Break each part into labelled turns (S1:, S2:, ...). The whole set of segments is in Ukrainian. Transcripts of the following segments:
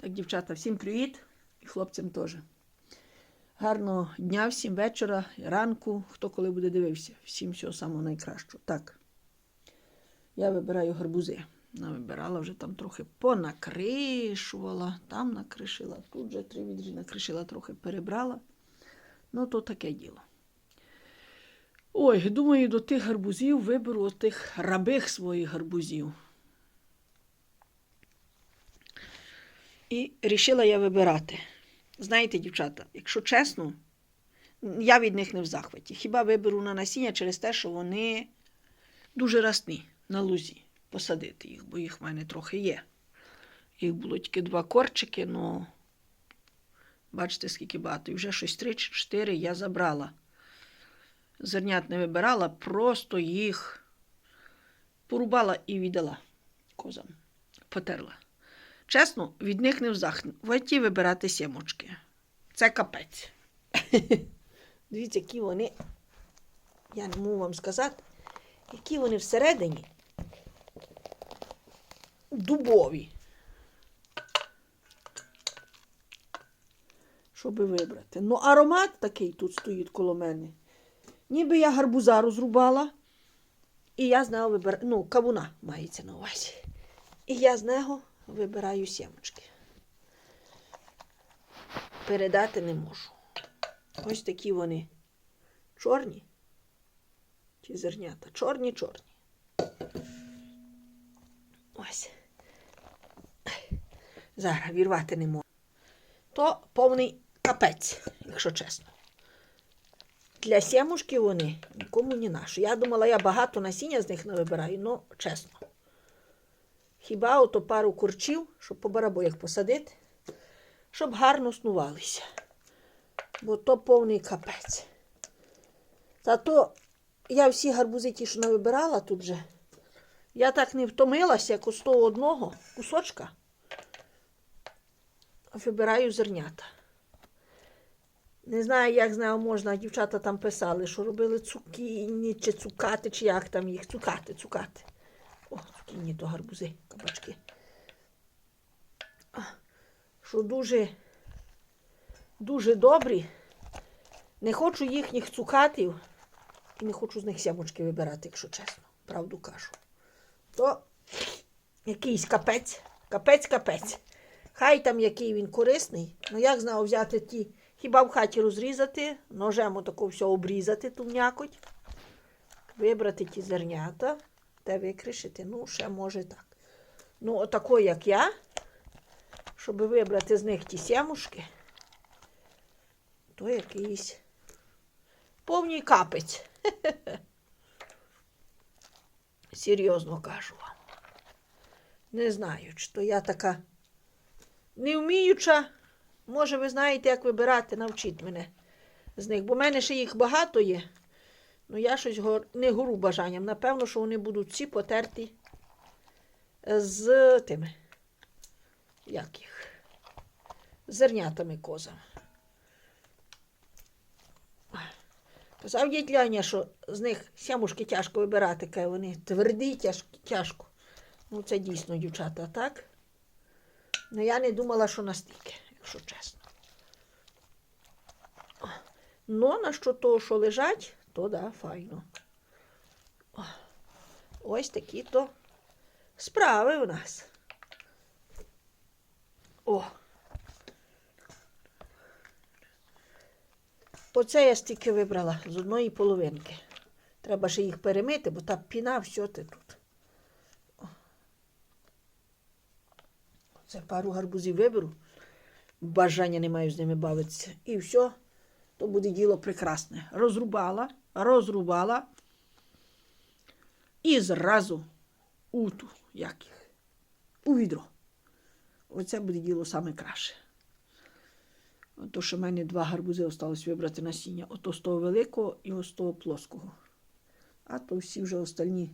S1: Так, дівчата, всім привіт і хлопцям теж. Гарного дня, всім вечора, ранку, хто коли буде дивився. Всім всього самого найкращого. Так. Я вибираю гарбузи. Вона вибирала вже там трохи понакришувала, там накришила, тут вже три відрі накришила, трохи перебрала. Ну, то таке діло. Ой, думаю, до тих гарбузів виберу тих рабих своїх гарбузів. І рішила я вибирати. Знаєте, дівчата, якщо чесно, я від них не в захваті. Хіба виберу на насіння через те, що вони дуже росні на лузі. Посадити їх, бо їх в мене трохи є. Їх було тільки два корчики, але бачите, скільки багато. І вже щось три чи чотири я забрала. Зернят не вибирала, просто їх порубала і віддала козам. Потерла. Чесно, від них не в захваті вибирати сімочки. Це капець. Дивіться, які вони, я не можу вам сказати, які вони всередині дубові. Щоби вибрати. Ну, аромат такий тут стоїть коло мене. Ніби я гарбуза розрубала, і я з нього вибираю, ну, кавуна мається на увазі. І я з нього вибираю сімочки. Передати не можу. Ось такі вони чорні. Чи зернята? Чорні, чорні. Ось. Зараз вірвати не можу. То повний капець, якщо чесно. Для сімушки вони нікому не наші. Я думала, я багато насіння з них не вибираю, ну чесно. Хіба ото пару курчів, щоб по барабоях посадити, щоб гарно снувалися. Бо то повний капець. Та то я всі гарбузи ті, що не вибирала тут же. Я так не втомилася, як з того одного кусочка. Вибираю зернята. Не знаю, як з нього можна, дівчата там писали, що робили цукіні, чи цукати, чи як там їх. Цукати, цукати. Цукіні то гарбузи, кабачки. Що дуже, дуже добрі. Не хочу їхніх цукатів і не хочу з них сямочки вибирати, якщо чесно. Правду кажу. То якийсь капець, капець, капець. Хай там який він корисний, ну як знав взяти ті, хіба в хаті розрізати, ножем отако все обрізати ту м'якоть, вибрати ті зернята та викришити. Ну, ще може так. Ну, отако, як я, щоб вибрати з них ті сямушки, то якийсь повний капець. Серйозно кажу вам. Не знаю, чи то я така не вміюча. Може, ви знаєте, як вибирати, навчіть мене з них. Бо в мене ще їх багато є. Ну, я щось гор... не гору бажанням. Напевно, що вони будуть всі потерті з тими. Як їх? Зернятами козами. Казав дядь Ляня, що з них сямушки тяжко вибирати, каже, вони тверді, тяж... тяжко. Ну, це дійсно, дівчата, так? Ну, я не думала, що настільки, якщо чесно. Ну, на що то, що лежать, то да, файно. Ось такі то справи у нас. О. Оце я стільки вибрала з одної половинки. Треба ще їх перемити, бо та піна все те тут. Це пару гарбузів виберу. Бажання не маю з ними бавитися. І все, то буде діло прекрасне. Розрубала, розрубала. І зразу у як їх, у відро. Оце буде діло саме краще. Ото, що в мене два гарбузи осталось вибрати насіння. Ото з того великого і ось того плоского. А то всі вже остальні.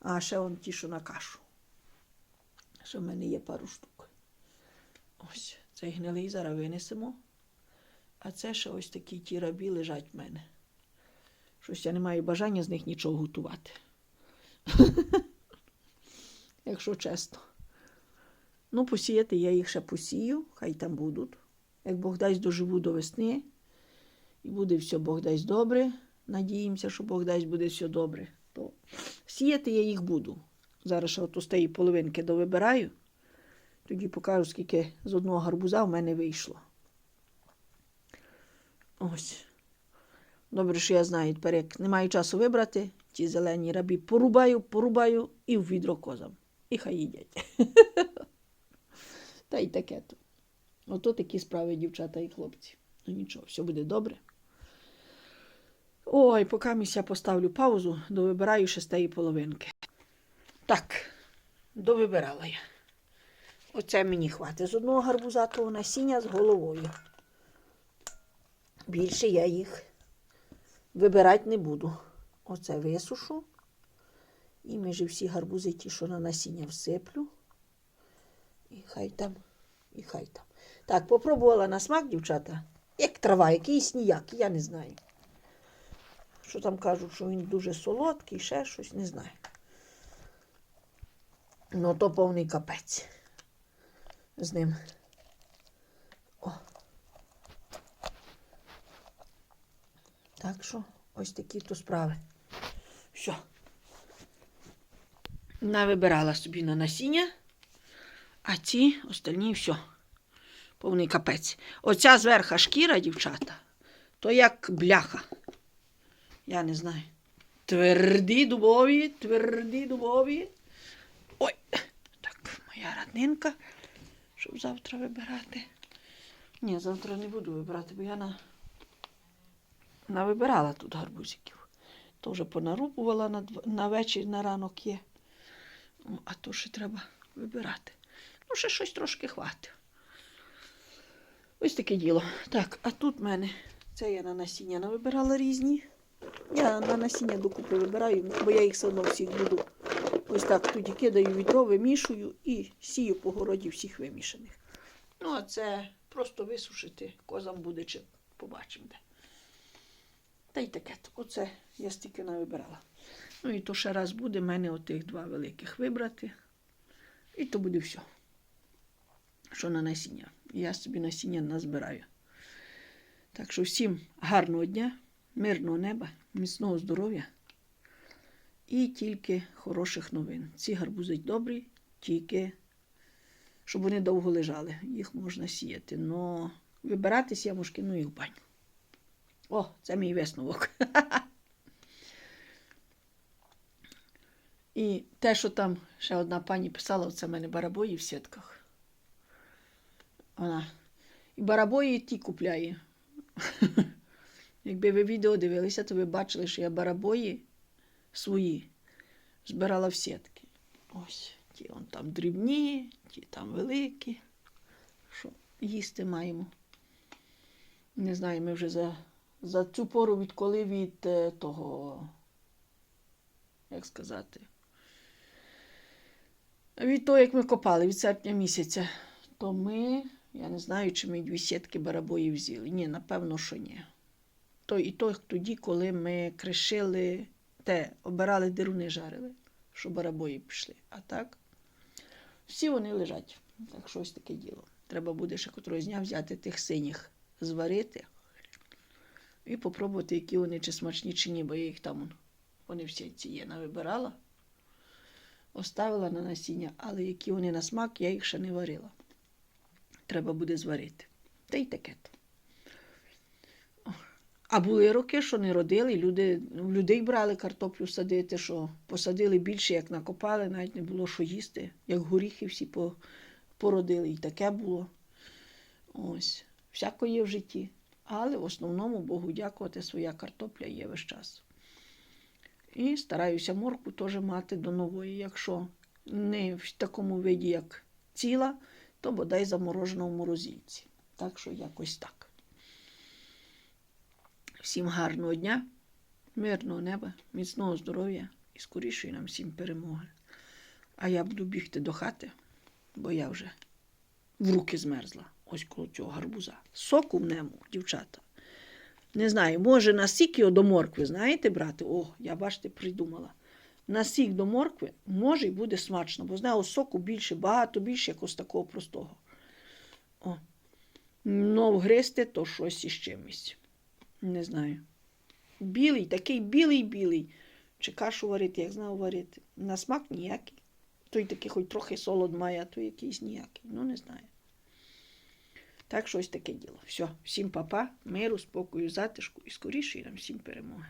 S1: А ще вон ті, що на кашу. Ще в мене є пару штук. Ось, цей гнилий зараз винесемо. А це ще ось такі ті рабі лежать в мене. Щось я не маю бажання з них нічого готувати. Якщо чесно. Ну, посіяти я їх ще посію, хай там будуть. Як Бог дасть доживу до весни, і буде все Бог дасть добре. Надіємося, що Бог дасть буде все добре. То сіяти я їх буду. Зараз ще от з тієї половинки довибираю. Тоді покажу, скільки з одного гарбуза в мене вийшло. Ось. Добре, що я знаю, тепер як не маю часу вибрати, ті зелені рабі порубаю, порубаю і в відро козам. І хай їдять. Та й таке то. Ото такі справи, дівчата і хлопці. Ну нічого, все буде добре. Ой, поки місця поставлю паузу, довибираю тієї половинки. Так, довибирала я. Оце мені хватить з одного гарбузатого насіння з головою. Більше я їх вибирати не буду. Оце висушу. І між всі гарбузи ті, що на насіння всиплю. І хай там, і хай там. Так, попробувала на смак, дівчата. Як трава, якийсь ніякий, я не знаю. Що там кажуть, що він дуже солодкий, ще щось, не знаю. Ну, то повний капець з ним. О. Так що ось такі то справи. Все. Навибирала собі на насіння, а ці остальні все. Повний капець. Оця зверха шкіра, дівчата, то як бляха. Я не знаю. Тверді дубові, тверді дубові. Ой, так, моя раднинка, щоб завтра вибирати. Ні, завтра не буду вибирати, бо я на... навибирала тут гарбузиків. То вже понарубувала на, на вечір, на ранок є. А то ще треба вибирати. Ну, ще щось трошки хватить. Ось таке діло. Так, а тут в мене це я на насіння навибирала різні. Я на насіння докупи вибираю, бо я їх все одно всіх буду. Ось так тоді кидаю відро, вимішую і сію по городі всіх вимішаних. Ну, а це просто висушити, козам буде чи побачимо де. Та й таке. Оце я стільки навибирала. Ну і то ще раз буде мене отих два великих вибрати. І то буде все. Що на насіння. Я собі насіння назбираю. Так що всім гарного дня, мирного неба, міцного здоров'я і тільки хороших новин. Ці гарбузи добрі, тільки щоб вони довго лежали. Їх можна сіяти. Но вибиратись я може кину їх в баню. О, це мій висновок. І те, що там ще одна пані писала, це в мене барабої в сітках. Вона і барабої ті купляє. Якби ви відео дивилися, то ви бачили, що я барабої свої збирала в сітки. Ось, ті он там дрібні, ті там великі. Що їсти маємо. Не знаю, ми вже за, за цю пору відколи від е, того, як сказати, від того, як ми копали, від серпня місяця, то ми, я не знаю, чи ми дві сітки барабоїв взяли. Ні, напевно, що ні. То і то тоді, коли ми кришили те, обирали деруни жарили, що барабої пішли. А так, всі вони лежать. Так що ось таке діло. Треба буде ще котрого дня взяти тих синіх, зварити і попробувати, які вони чи смачні, чи ні, бо я їх там, вони всі ці є, навибирала, оставила на насіння, але які вони на смак, я їх ще не варила. Треба буде зварити. Та й таке. А були роки, що не родили, люди, в людей брали картоплю садити, що посадили більше, як накопали, навіть не було що їсти, як горіхи всі породили, і таке було. Ось, всяко є в житті. Але в основному Богу дякувати, своя картопля є весь час. І стараюся морку теж мати до нової. Якщо не в такому виді, як ціла, то бодай заморожена в морозильці. Так що якось так. Всім гарного дня, мирного неба, міцного здоров'я і скорішої нам всім перемоги. А я буду бігти до хати, бо я вже в руки змерзла. Ось коло цього гарбуза. Соку в дівчата. Не знаю, може настільки до моркви, знаєте, брати? О, я бачите, придумала. на сік до моркви, може і буде смачно, бо з нього соку більше, багато більше якось такого простого. О. Ну, гристи то щось із чимось. Не знаю. Білий, такий білий-білий. Чи кашу варити, як знав варити. На смак ніякий. Той такий хоч трохи солод має, а той якийсь ніякий. Ну, не знаю. Так, щось таке діло. Все, всім папа, миру, спокою, затишку і скоріше нам всім перемоги.